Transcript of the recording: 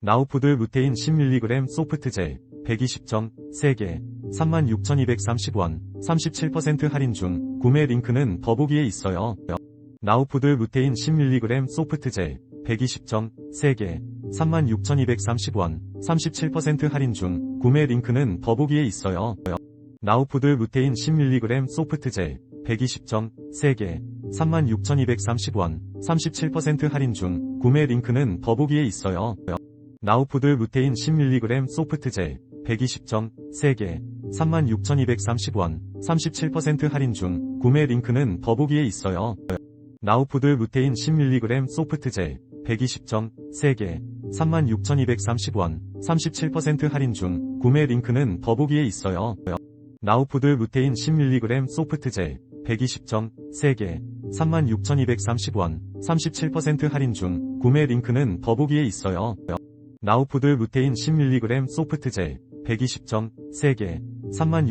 나우푸드 루테인 10mg 소프트젤 120점 3개 36,230원 37% 할인 중 구매 링크는 더보기에 있어요. 나우푸드 루테인 10mg 소프트젤 120점 3개 36,230원 37% 할인 중 구매 링크는 더보기에 있어요. 나우푸드 루테인 10mg 소프트젤 120점 3개 36,230원 37% 할인 중 구매 링크는 더보기에 있어요. 나우푸드 루테인 10mg 소프트젤 120점 3개 36,230원 37% 할인 중 구매 링크는 더보기에 있어요. 나우푸드 루테인 10mg 소프트젤 120점 3개 36,230원 37% 할인 중 구매 링크는 더보기에 있어요. 나우푸드 루테인 10mg 소프트젤 120점 3개 36,230원 37% 할인 중 구매 링크는 더보기에 있어요. 나우푸드 루테인 10mg 소프트젤 120점 3개 36,000